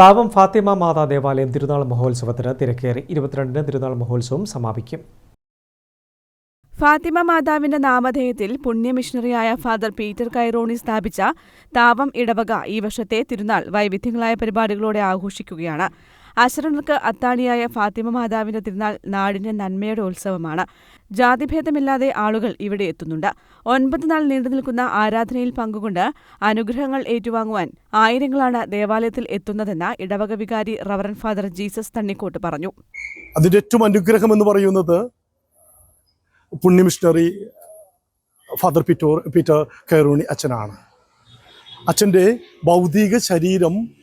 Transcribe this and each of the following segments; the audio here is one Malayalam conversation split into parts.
താവം ഫാത്തിമ മാതാ ദേവാലയം തിരുനാൾ മഹോത്സവത്തിന് തിരക്കേറി. ഇരുപത്തിരണ്ടിന് തിരുനാൾ മഹോത്സവം സമാപിക്കും. ഫാത്തിമ മാതാവിന്റെ നാമധേയത്തിൽ പുണ്യമിഷണറിയായ ഫാദർ പീറ്റർ കൈറോണി സ്ഥാപിച്ച താവം ഇടവക ഈ വർഷത്തെ തിരുനാൾ വൈവിധ്യങ്ങളായ പരിപാടികളോടെ ആഘോഷിക്കുകയാണ്. അശരണർക്ക് അത്താണിയായ ഫാത്തിമ മാതാവിന്റെ തിരുനാൾ നാടിന്റെ നന്മയുടെ ഉത്സവമാണ്. ജാതിഭേദമില്ലാതെ ആളുകൾ ഇവിടെ എത്തുന്നുണ്ട്. ഒൻപത് നാൾ നീണ്ടുനിൽക്കുന്ന ആരാധനയിൽ പങ്കുകൊണ്ട് അനുഗ്രഹങ്ങൾ ഏറ്റുവാങ്ങുവാൻ ആയിരങ്ങളാണ് ദേവാലയത്തിൽ എത്തുന്നതെന്ന് ഇടവക വികാരി റവറൻ ഫാദർ ജീസസ് തണ്ണിക്കോട്ട് പറഞ്ഞു. അതിന്റെ ഏറ്റവും അനുഗ്രഹം എന്ന് പറയുന്നത് പുണ്യ ഫാദർ പീറ്റോർ പീറ്റർ കയറൂണി അച്ഛനാണ്. അച്ഛന്റെ ഭൗതിക ശരീരം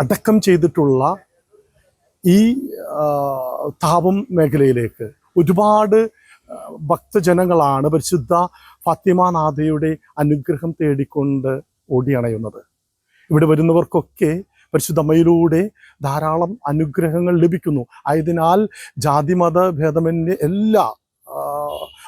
അടക്കം ചെയ്തിട്ടുള്ള ഈ താപം മേഖലയിലേക്ക് ഒരുപാട് ഭക്തജനങ്ങളാണ് പരിശുദ്ധ ഫാത്തിമാനാഥയുടെ അനുഗ്രഹം തേടിക്കൊണ്ട് ഓടിയണയുന്നത്. ഇവിടെ വരുന്നവർക്കൊക്കെ പരിശുദ്ധമ്മയിലൂടെ ധാരാളം അനുഗ്രഹങ്ങൾ ലഭിക്കുന്നു. ആയതിനാൽ ജാതിമത ഭേദമന്യേ എല്ലാ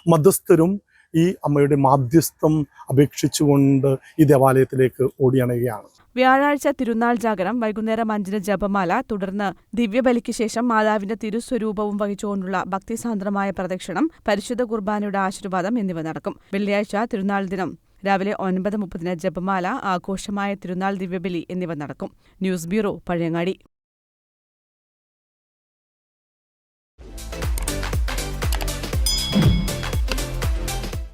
മതസ്ഥരും ഈ അമ്മയുടെ മാധ്യസ്ഥം അപേക്ഷിച്ചുകൊണ്ട് ഈ ദേവാലയത്തിലേക്ക് ഓടിയണയുകയാണ്. വ്യാഴാഴ്ച തിരുനാൾ ജാഗരം വൈകുന്നേരം അഞ്ചിന് ജപമാല തുടർന്ന് ദിവ്യബലിക്ക് ശേഷം മാതാവിന്റെ തിരുസ്വരൂപവും വഹിച്ചുകൊണ്ടുള്ള ഭക്തിസാന്ദ്രമായ പ്രദക്ഷിണം പരിശുദ്ധ കുർബാനയുടെ ആശീർവാദം എന്നിവ നടക്കും. വെള്ളിയാഴ്ച തിരുനാൾ ദിനം രാവിലെ ഒൻപത് മുപ്പതിന് ജപമാല ആഘോഷമായ തിരുനാൾ ദിവ്യബലി എന്നിവ നടക്കും. News bureau Pazhayangadi.